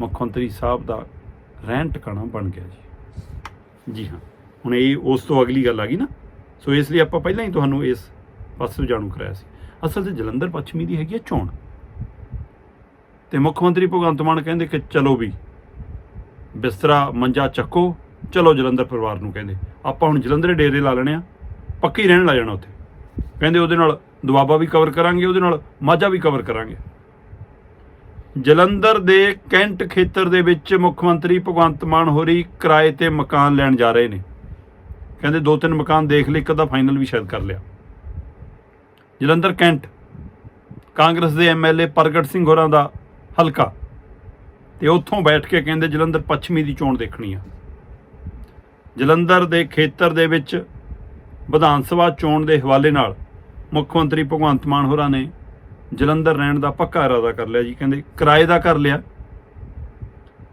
ਮੁੱਖ ਮੰਤਰੀ ਸਾਹਿਬ ਦਾ ਰਹਿਣ ਟਿਕਾਣਾ ਬਣ ਗਿਆ ਜੀ। ਜੀ ਹਾਂ। ਹੁਣ ਇਹ ਉਸ ਤੋਂ ਅਗਲੀ ਗੱਲ ਆ ਗਈ ਨਾ। ਸੋ ਇਸ ਲਈ ਆਪਾਂ ਪਹਿਲਾਂ ਹੀ ਤੁਹਾਨੂੰ ਇਸ ਪਾਸੇ ਜਾਣੂ ਕਰਾਇਆ ਸੀ। ਅਸਲ 'ਚ ਜਲੰਧਰ ਪੱਛਮੀ ਦੀ ਹੈਗੀ ਹੈ ਚੋਣ। ਤੇ ਮੁੱਖ ਮੰਤਰੀ ਭਗਵੰਤ ਮਾਨ ਕਹਿੰਦੇ ਕਿ ਚਲੋ ਵੀ, ਬਿਸਤਰਾ ਮੰਜਾ ਚੱਕੋ, ਚਲੋ ਜਲੰਧਰ ਪਰਿਵਾਰ ਨੂੰ ਕਹਿੰਦੇ। ਆਪਾਂ ਹੁਣ ਜਲੰਧਰ ਡੇਰੇ ਲਾ ਲੈਣੇ ਆ, ਪੱਕੀ ਰਹਿਣ ਲਾ ਜਾਣਾ ਉੱਥੇ। ਕਹਿੰਦੇ ਉਹਦੇ ਨਾਲ ਦੁਆਬਾ ਵੀ ਕਵਰ ਕਰਾਂਗੇ, ਉਹਦੇ ਨਾਲ ਮਾਝਾ ਵੀ ਕਵਰ ਕਰਾਂਗੇ। ਜਲੰਧਰ ਦੇ ਕੈਂਟ ਖੇਤਰ ਦੇ ਵਿੱਚ ਮੁੱਖ ਮੰਤਰੀ ਭਗਵੰਤ ਮਾਨ ਹੋਰੀ ਕਿਰਾਏ ਤੇ ਮਕਾਨ ਲੈਣ ਜਾ ਰਹੇ ਨੇ। ਕਹਿੰਦੇ ਦੋ ਤਿੰਨ ਮਕਾਨ ਦੇਖ ਲਏ ਇੱਕ ਦਾ ਫਾਈਨਲ ਵੀ ਸ਼ਾਇਦ ਕਰ ਲਿਆ। ਜਲੰਧਰ ਕੈਂਟ, ਕਾਂਗਰਸ ਦੇ ਐਮਐਲਏ ਪ੍ਰਗਟ ਸਿੰਘ ਹੋਰਾਂ ਦਾ ਹਲਕਾ। ਤੇ ਉੱਥੋਂ ਬੈਠ ਕੇ ਕਹਿੰਦੇ ਜਲੰਧਰ ਪੱਛਮੀ ਦੀ ਚੋਣ ਦੇਖਣੀ ਆ। ਜਲੰਧਰ ਦੇ ਖੇਤਰ ਦੇ ਵਿੱਚ ਵਿਧਾਨ ਸਭਾ ਚੋਣ ਦੇ ਹਵਾਲੇ ਨਾਲ ਮੁੱਖ ਮੰਤਰੀ ਭਗਵੰਤ ਮਾਨ ਹੋਰਾਂ ਨੇ ਜਲੰਧਰ ਰਹਿਣ ਦਾ ਪੱਕਾ ਇਰਾਦਾ ਕਰ ਲਿਆ ਜੀ, ਕਹਿੰਦੇ ਕਿਰਾਏ ਦਾ ਕਰ ਲਿਆ।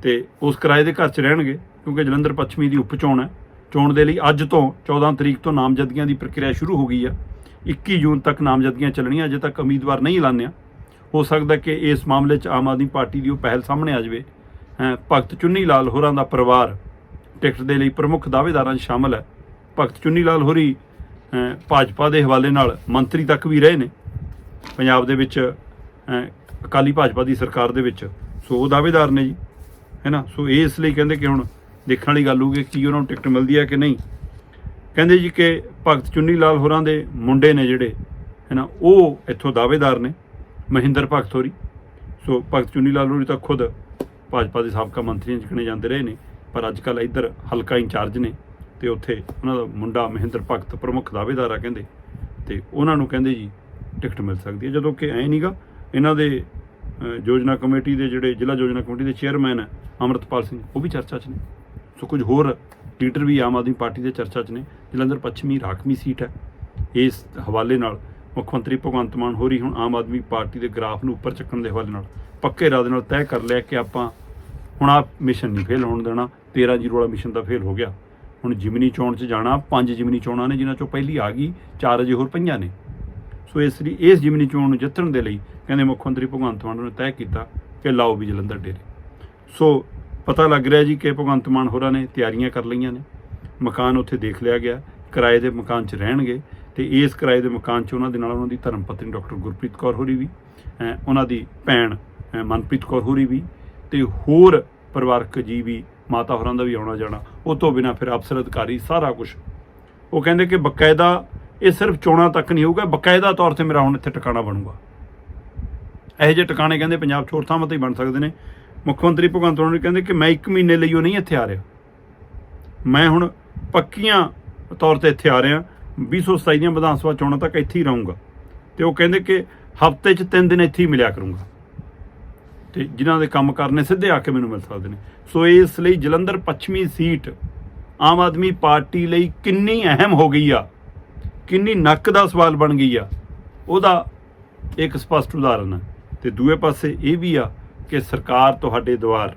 ਤੇ ਉਸ ਕਿਰਾਏ ਦੇ ਘਰ 'ਚ ਰਹਿਣਗੇ, ਕਿਉਂਕਿ ਜਲੰਧਰ ਪੱਛਮੀ ਦੀ ਉਪ ਚੋਣ ਹੈ। ਚੋਣ ਦੇ ਲਈ ਅੱਜ ਤੋਂ 14 ਤਰੀਕ ਤੋਂ ਨਾਮਜ਼ਦਗੀਆਂ ਦੀ ਪ੍ਰਕਿਰਿਆ ਸ਼ੁਰੂ ਹੋ ਗਈ ਆ। 21 ਜੂਨ ਤੱਕ ਨਾਮਜ਼ਦਗੀਆਂ ਚੱਲਣੀਆਂ, ਅਜੇ ਤੱਕ ਉਮੀਦਵਾਰ ਨਹੀਂ ਐਲਾਨਿਆ। ਹੋ ਸਕਦਾ ਕਿ ਇਸ ਮਾਮਲੇ 'ਚ ਆਮ ਆਦਮੀ ਪਾਰਟੀ ਦੀ ਉਹ ਪਹਿਲ ਸਾਹਮਣੇ ਆ ਜਾਵੇ। ਭਗਤ ਚੁੰਨੀ ਲਾਲ ਹੋਰਾਂ ਦਾ ਪਰਿਵਾਰ ਟਿਕਟ ਦੇ ਲਈ ਪ੍ਰਮੁੱਖ ਦਾਅਵੇਦਾਰਾਂ 'ਚ ਸ਼ਾਮਲ ਹੈ। ਭਗਤ ਚੁੰਨੀ ਲਾਲ ਹੋਰੀ ਭਾਜਪਾ ਦੇ ਹਵਾਲੇ ਨਾਲ ਮੰਤਰੀ ਤੱਕ ਵੀ ਰਹੇ ਨੇ। ਪੰਜਾਬ ਦੇ ਵਿੱਚ ਅਕਾਲੀ ਭਾਜਪਾ ਦੀ ਸਰਕਾਰ ਦੇ ਵਿੱਚ ਸੋ ਉਹ ਦਾਅਵੇਦਾਰ ਨੇ ਜੀ, ਹੈ ਨਾ? ਸੋ ਇਹ ਇਸ ਲਈ ਕਹਿੰਦੇ ਕਿ ਹੁਣ ਦੇਖਣ ਵਾਲੀ ਗੱਲ ਹੋਊਗੀ ਕੀ ਉਹਨਾਂ ਨੂੰ ਟਿਕਟ ਮਿਲਦੀ ਹੈ ਕਿ ਨਹੀਂ। ਕਹਿੰਦੇ ਜੀ ਕਿ ਭਗਤ ਚੁੰਨੀ ਲਾਲ ਹੋਰਾਂ ਦੇ ਮੁੰਡੇ ਨੇ ਜਿਹੜੇ, ਹੈ ਨਾ? ਉਹ ਇੱਥੋਂ ਦਾਅਵੇਦਾਰ ਨੇ, ਮਹਿੰਦਰ ਭਗਤ ਹੋਰੀ। ਸੋ ਭਗਤ ਚੁੰਨੀ ਲਾਲ ਹੋਰੀ ਤਾਂ ਖੁਦ ਭਾਜਪਾ ਦੇ ਸਾਬਕਾ ਮੰਤਰੀਆਂ ਚ ਗਿਣੇ ਜਾਂਦੇ ਰਹੇ ਨੇ, ਪਰ ਅੱਜ ਕੱਲ ਇੱਧਰ ਹਲਕਾ ਇੰਚਾਰਜ ਨੇ ਤੇ ਉੱਥੇ ਉਹਨਾਂ ਦਾ ਮੁੰਡਾ ਮਹਿੰਦਰ ਭਗਤ ਪ੍ਰਮੁੱਖ ਦਾਅਵੇਦਾਰ ਆ ਕਹਿੰਦੇ। ਤੇ ਉਹਨਾਂ ਨੂੰ ਕਹਿੰਦੇ ਜੀ ਟਿਕਟ ਮਿਲ ਸਕਦੀ ਹੈ, ਜਦੋਂ ਕਿ ਐ ਨਹੀਂਗਾ ਇਹਨਾਂ ਦੇ ਯੋਜਨਾ ਕਮੇਟੀ ਦੇ ਜਿਹੜੇ ਜ਼ਿਲ੍ਹਾ ਯੋਜਨਾ ਕਮੇਟੀ ਦੇ ਚੇਅਰਮੈਨ ਹੈ, ਅਮਰਤਪਾਲ ਸਿੰਘ, ਉਹ ਵੀ ਚਰਚਾ 'ਚ ਨੇ। ਸੋ ਕੁਝ ਹੋਰ ਲੀਡਰ ਵੀ ਆਮ ਆਦਮੀ ਪਾਰਟੀ ਦੇ ਚਰਚਾ 'ਚ ਨੇ ਜਲੰਧਰ ਪੱਛਮੀ ਰਾਖਵੀਂ ਸੀਟ ਹੈ। ਇਸ ਹਵਾਲੇ ਨਾਲ ਮੁੱਖ ਮੰਤਰੀ ਭਗਵੰਤ ਮਾਨ ਹੋਰੀ ਹੁਣ ਆਮ ਆਦਮੀ ਪਾਰਟੀ ਦੇ ਗ੍ਰਾਫ ਨੂੰ ਉੱਪਰ ਚੱਕਣ ਦੇ ਹਵਾਲੇ ਨਾਲ ਪੱਕੇ ਇਰਾਦੇ ਨਾਲ ਤੈਅ ਕਰ ਲਿਆ ਕਿ ਆਪਾਂ ਹੁਣ ਆ ਮਿਸ਼ਨ ਨਹੀਂ ਫੇਲ ਹੋਣ ਦੇਣਾ 13 ਜ਼ੀਰੋ ਵਾਲਾ ਮਿਸ਼ਨ ਤਾਂ ਫੇਲ ਹੋ ਗਿਆ। ਹੁਣ ਜਿਮਨੀ ਚੋਣ 'ਚ ਜਾਣਾ, ਪੰਜ ਜਿਮਨੀ ਚੋਣਾਂ ਨੇ, ਜਿਨ੍ਹਾਂ 'ਚੋਂ ਪਹਿਲੀ ਆ ਗਈ, ਚਾਰ ਅਜੇ ਹੋਰ ਪਈਆਂ ਨੇ। ਸੋ ਇਸ ਲਈ ਇਸ ਜਿਮਨੀ ਚੋਣ ਨੂੰ ਜਿੱਤਣ ਦੇ ਲਈ ਕਹਿੰਦੇ ਮੁੱਖ ਮੰਤਰੀ ਭਗਵੰਤ ਮਾਨ ਨੇ ਤੈਅ ਕੀਤਾ ਕਿ ਲਾਓ ਵੀ ਜਲੰਧਰ ਡੇਰੇ। ਸੋ ਪਤਾ ਲੱਗ ਰਿਹਾ ਜੀ ਕਿ ਭਗਵੰਤ ਮਾਨ ਹੋਰਾਂ ਨੇ ਤਿਆਰੀਆਂ ਕਰ ਲਈਆਂ ਨੇ। ਮਕਾਨ ਉੱਥੇ ਦੇਖ ਲਿਆ ਗਿਆ, ਕਿਰਾਏ ਦੇ ਮਕਾਨ 'ਚ ਰਹਿਣਗੇ ਤੇ ਇਸ ਕਿਰਾਏ ਦੇ ਮਕਾਨ 'ਚ ਉਹਨਾਂ ਦੇ ਨਾਲ ਉਹਨਾਂ ਦੀ ਧਰਮ ਪਤਨੀ ਡਾਕਟਰ ਗੁਰਪ੍ਰੀਤ ਕੌਰ ਹੋਰੀ ਵੀ, ਅਹ ਉਹਨਾਂ ਦੀ ਭੈਣ ਮਨਪ੍ਰੀਤ ਕੌਰ ਹੋਰੀ ਵੀ ਤੇ ਹੋਰ ਪਰਿਵਾਰਕ ਜੀ ਵੀ, ਮਾਤਾ ਹੋਰਾਂ ਦਾ ਵੀ ਆਉਣਾ ਜਾਣਾ ਉਹ ਤੋਂ ਬਿਨਾ ਫਿਰ ਅਫਸਰ, ਅਧਿਕਾਰੀ ਸਾਰਾ ਕੁਝ ਉਹ ਕਹਿੰਦੇ ਕਿ ਬਕਾਇਦਾ ਇਹ ਸਿਰਫ ਚੋਣਾਂ ਤੱਕ ਨਹੀਂ ਹੋਊਗਾ, ਬਕਾਇਦਾ ਤੌਰ ਤੇ ਮੇਰਾ ਹੁਣ ਇੱਥੇ ਟਿਕਾਣਾ ਬਣੂਗਾ। ਇਹੋ ਜਿਹੇ ਟਿਕਾਣੇ ਕਹਿੰਦੇ ਪੰਜਾਬ 'ਚ ਹੋਰ ਥਾਵਾਂ ਤੇ ਹੀ ਬਣ ਸਕਦੇ ਨੇ। ਮੁੱਖ ਮੰਤਰੀ ਭਗਵੰਤ ਮਾਨ ਨੇ ਕਹਿੰਦੇ ਕਿ ਮੈਂ 1 ਮਹੀਨੇ ਲਈ ਉਹ ਨਹੀਂ ਇੱਥੇ ਆ ਰਿਹਾ। ਮੈਂ ਹੁਣ ਪੱਕੀਆਂ ਤੌਰ ਤੇ ਇੱਥੇ ਆ ਰਿਹਾ 2027 ਦੀਆਂ ਵਿਧਾਨ ਸਭਾ ਚੋਣਾਂ ਤੱਕ ਇੱਥੇ ਹੀ ਰਹੂੰਗਾ। ਤੇ ਉਹ ਕਹਿੰਦੇ ਕਿ ਹਫ਼ਤੇ 'ਚ 3 ਦਿਨ ਇੱਥੇ ਹੀ ਮਿਲਿਆ ਕਰੂੰਗਾ। ਤੇ ਜਿਨ੍ਹਾਂ ਦੇ ਕੰਮ ਕਰਨੇ ਸਿੱਧੇ ਆ ਕੇ ਮੈਨੂੰ ਮਿਲ ਸਕਦੇ ਨੇ। ਸੋ ਇਸ ਲਈ ਜਲੰਧਰ ਪੱਛਮੀ ਸੀਟ ਆਮ ਆਦਮੀ ਪਾਰਟੀ ਲਈ ਕਿੰਨੀ ਅਹਿਮ ਹੋ ਗਈ ਆ। ਕਿੰਨੀ ਨੱਕ ਦਾ ਸਵਾਲ ਬਣ ਗਈ ਆ, ਉਹਦਾ ਇੱਕ ਸਪਸ਼ਟ ਉਦਾਹਰਨ ਹੈ ਤੇ ਦੂਏ ਪਾਸੇ ਇਹ ਵੀ ਆ ਕਿ ਸਰਕਾਰ ਤੁਹਾਡੇ ਦੁਆਰ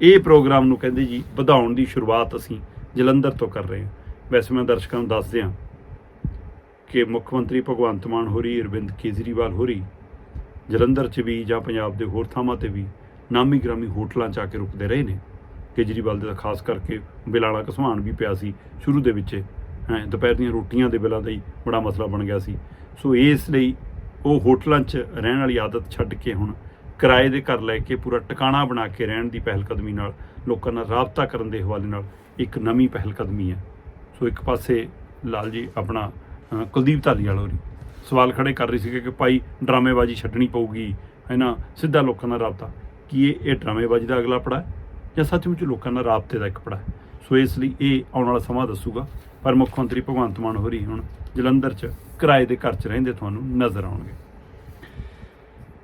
ਇਹ ਪ੍ਰੋਗਰਾਮ ਨੂੰ ਕਹਿੰਦੇ ਜੀ, ਵਧਾਉਣ ਦੀ ਸ਼ੁਰੂਆਤ ਅਸੀਂ ਜਲੰਧਰ ਤੋਂ ਕਰ ਰਹੇ ਹਾਂ। ਵੈਸੇ ਮੈਂ ਦਰਸ਼ਕਾਂ ਨੂੰ ਦੱਸ ਦਿਆਂ ਕਿ ਮੁੱਖ ਮੰਤਰੀ ਭਗਵੰਤ ਮਾਨ ਹੋਰੀ, ਅਰਵਿੰਦ ਕੇਜਰੀਵਾਲ ਹੋਰੀ ਜਲੰਧਰ 'ਚ ਵੀ ਜਾਂ ਪੰਜਾਬ ਦੇ ਹੋਰ ਥਾਵਾਂ ਤੇ ਵੀ ਨਾਮੀ ਗ੍ਰਾਮੀ ਹੋਟਲਾਂ 'ਚ ਆ ਕੇ ਰੁਕਦੇ ਰਹੇ ਨੇ। ਕੇਜਰੀਵਾਲ ਦੇ ਖਾਸ ਕਰਕੇ ਬਿਲਾਲਾ ਘਸਵਾਨ ਵੀ ਪਿਆ ਸੀ ਸ਼ੁਰੂ ਦੇ ਵਿੱਚ। ਦੁਪਹਿਰ ਦੀਆਂ ਰੋਟੀਆਂ ਦੇ ਬਿਲਾਂ ਦਾ ਹੀ ਬੜਾ ਮਸਲਾ ਬਣ ਗਿਆ ਸੀ। ਸੋ ਇਸ ਲਈ ਉਹ ਹੋਟਲਾਂ 'ਚ ਰਹਿਣ ਵਾਲੀ ਆਦਤ ਛੱਡ ਕੇ ਹੁਣ ਕਿਰਾਏ ਦੇ ਘਰ ਲੈ ਕੇ ਪੂਰਾ ਟਿਕਾਣਾ ਬਣਾ ਕੇ ਰਹਿਣ ਦੀ ਪਹਿਲ ਕਦਮੀ ਨਾਲ, ਲੋਕਾਂ ਨਾਲ ਰਾਬਤਾ ਕਰਨ ਦੇ ਹਵਾਲੇ ਨਾਲ ਇੱਕ ਨਵੀਂ ਪਹਿਲ ਕਦਮੀ ਹੈ। ਸੋ ਇੱਕ ਪਾਸੇ ਲਾਲ ਜੀ ਆਪਣਾ ਕੁਲਦੀਪ ਧਾਲੀਵਾਲ ਹੋਰੀ ਸਵਾਲ ਖੜੇ ਕਰ ਰਹੀ ਸੀ ਕਿ ਭਾਈ ਡਰਾਮੇਬਾਜ਼ੀ ਛੱਡਣੀ ਪਊਗੀ, ਹੈ ਨਾ? ਸਿੱਧਾ ਲੋਕਾਂ ਨਾਲ ਰਾਬਤਾ। ਕੀ ਇਹ ਇਹ ਡਰਾਮੇਬਾਜ਼ੀ ਦਾ ਅਗਲਾ ਪੜਾ ਜਾਂ ਸੱਚਮੁੱਚ ਲੋਕਾਂ ਨਾਲ ਰਾਬਤੇ ਦਾ ਇੱਕ ਪੜਾ ਸੋ ਇਸ ਲਈ ਇਹ ਆਉਣ ਵਾਲਾ ਸਮਾਂ ਦੱਸੂਗਾ। ਪਰ ਮੁੱਖ ਮੰਤਰੀ ਭਗਵੰਤ ਮਾਨ ਹੋਰੀ ਹੁਣ ਜਲੰਧਰ 'ਚ ਕਿਰਾਏ ਦੇ ਘਰ 'ਚ ਰਹਿੰਦੇ ਤੁਹਾਨੂੰ ਨਜ਼ਰ ਆਉਣਗੇ।